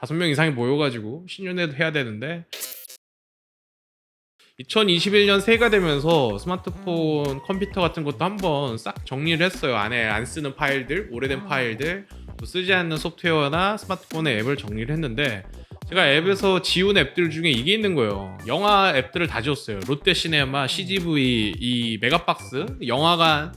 다섯 명 이상이 모여가지고 신년회도 해야 되는데 2021년 새해가 되면서 스마트폰, 컴퓨터 같은 것도 한번 싹 정리를 했어요. 안에 안 쓰는 파일들, 오래된 파일들, 또 쓰지 않는 소프트웨어나 스마트폰의 앱을 정리를 했는데 제가 앱에서 지운 앱들 중에 이게 있는 거예요. 영화 앱들을 다 지웠어요. 롯데 시네마, CGV, 이 메가박스, 영화관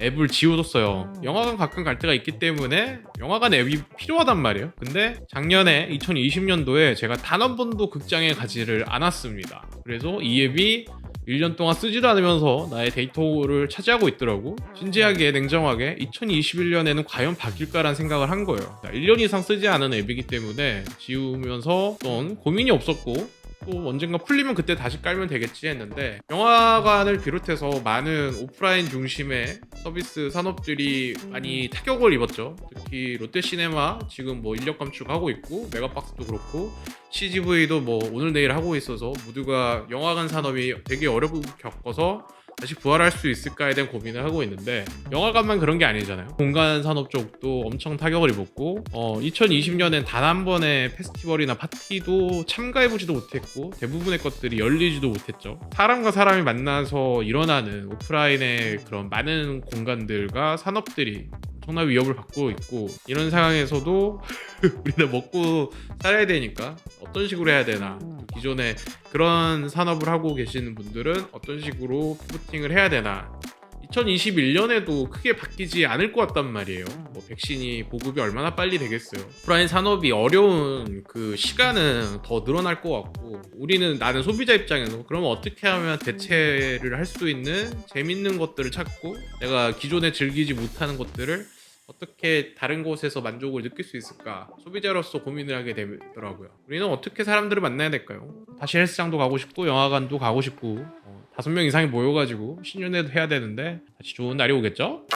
앱을 지워뒀어요. 영화관 가끔 갈 때가 있기 때문에 영화관 앱이 필요하단 말이에요. 근데 작년에 2020년도에 제가 단 한 번도 극장에 가지를 않았습니다. 그래서 이 앱이 1년 동안 쓰지도 않으면서 나의 데이터를 차지하고 있더라고. 진지하게 냉정하게 2021년에는 과연 바뀔까라는 생각을 한 거예요. 1년 이상 쓰지 않은 앱이기 때문에 지우면서 어떤 고민이 없었고 또 언젠가 풀리면 그때 다시 깔면 되겠지 했는데 영화관을 비롯해서 많은 오프라인 중심의 서비스 산업들이 많이 타격을 입었죠. 특히 롯데시네마 지금 뭐 인력 감축하고 있고 메가박스도 그렇고 CGV도 뭐 오늘 내일 하고 있어서 모두가 영화관 산업이 되게 어렵게 겪어서 다시 부활할 수 있을까에 대한 고민을 하고 있는데 영화관만 그런 게 아니잖아요. 공간 산업 쪽도 엄청 타격을 입었고 어, 2020년엔 단 한 번의 페스티벌이나 파티도 참가해보지도 못했고 대부분의 것들이 열리지도 못했죠. 사람과 사람이 만나서 일어나는 오프라인의 그런 많은 공간들과 산업들이 엄청난 위협을 받고 있고 이런 상황에서도 우리는 먹고 살아야 되니까 어떤 식으로 해야 되나 기존에 그런 산업을 하고 계시는 분들은 어떤 식으로 피부팅을 해야 되나 2021년에도 크게 바뀌지 않을 것 같단 말이에요. 뭐 백신이 보급이 얼마나 빨리 되겠어요. 오프라인 산업이 어려운 그 시간은 더 늘어날 것 같고 우리는 나는 소비자 입장에서 그러면 어떻게 하면 대체를 할 수 있는 재밌는 것들을 찾고 내가 기존에 즐기지 못하는 것들을 어떻게 다른 곳에서 만족을 느낄 수 있을까 소비자로서 고민을 하게 되더라고요. 우리는 어떻게 사람들을 만나야 될까요? 다시 헬스장도 가고 싶고 영화관도 가고 싶고 어, 다섯 명 이상이 모여가지고 신년회도 해야 되는데 다시 좋은 날이 오겠죠?